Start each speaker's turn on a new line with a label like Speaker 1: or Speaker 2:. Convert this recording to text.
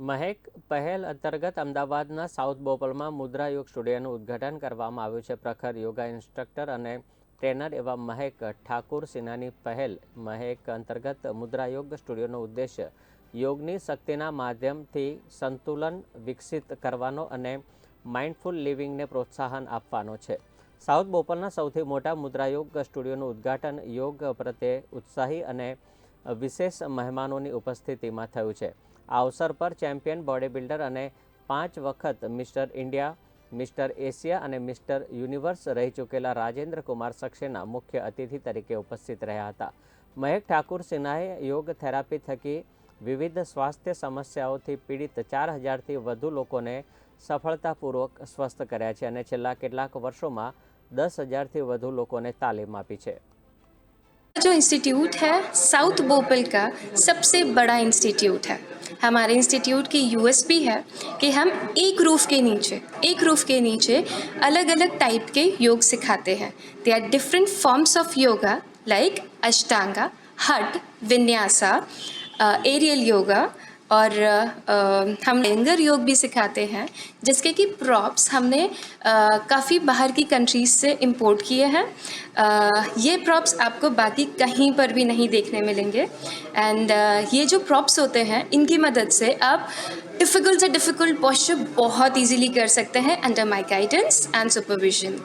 Speaker 1: મહેક પહેલ અંતર્ગત અમદાવાદના સાઉથ બોપલમાં મુદ્રા યોગ સ્ટુડિયોનું ઉદ્ઘાટન કરવામાં આવ્યું છે. પ્રખર યોગા ઇન્સ્ટ્રક્ટર અને ટ્રેનર એવા મહેક ઠાકુર સિન્હાની પહેલ મહેક અંતર્ગત મુદ્રા યોગ સ્ટુડિયોનો ઉદ્દેશ્ય યોગની શક્તિના માધ્યમથી સંતુલન વિકસિત કરવાનો અને માઇન્ડફુલ લિવિંગને પ્રોત્સાહન આપવાનો છે. સાઉથ બોપલના સૌથી મોટા મુદ્રા યોગ સ્ટુડિયોનું ઉદ્ઘાટન યોગ પ્રત્યે ઉત્સાહી અને વિશેષ મહેમાનોની ઉપસ્થિતિમાં થયું છે. આ અવસર પર ચેમ્પિયન બોડી બિલ્ડર અને પાંચ વખત મિસ્ટર ઇન્ડિયા, મિસ્ટર એશિયા અને મિસ્ટર યુનિવર્સ રહી ચૂકેલા રાજેન્દ્ર કુમાર સક્સેના મુખ્ય અતિથિ તરીકે ઉપસ્થિત રહ્યા હતા. મહેક ઠાકુર સિન્હાએ યોગ થેરાપી થકી વિવિધ સ્વાસ્થ્ય સમસ્યાઓથી પીડિત ચાર હજારથી વધુ લોકોને સફળતાપૂર્વક સ્વસ્થ કર્યા છે અને છેલ્લા કેટલાક વર્ષોમાં દસ હજારથી વધુ લોકોને તાલીમ આપી છે.
Speaker 2: जो इंस्टीट्यूट है, साउथ बोपल का सबसे बड़ा इंस्टीट्यूट है। हमारे इंस्टीट्यूट की यूएसपी है कि हम एक रूफ के नीचे, एक रूफ के नीचे अलग अलग टाइप के योग सिखाते हैं। They are different forms of yoga like Ashtanga, Hatha, Vinyasa aerial yoga और हम एंगर योग भी सिखाते हैं, जिसके कि प्रॉप्स हमने काफ़ी बाहर की कंट्रीज़ से इंपोर्ट किए हैं। ये प्रॉप्स आपको बाकी कहीं पर भी नहीं देखने मिलेंगे। एंड ये जो प्रॉप्स होते हैं, इनकी मदद से आप डिफ़िकल्ट से डिफ़िकल्ट पॉस्चर बहुत इजीली कर सकते हैं under my guidance and supervision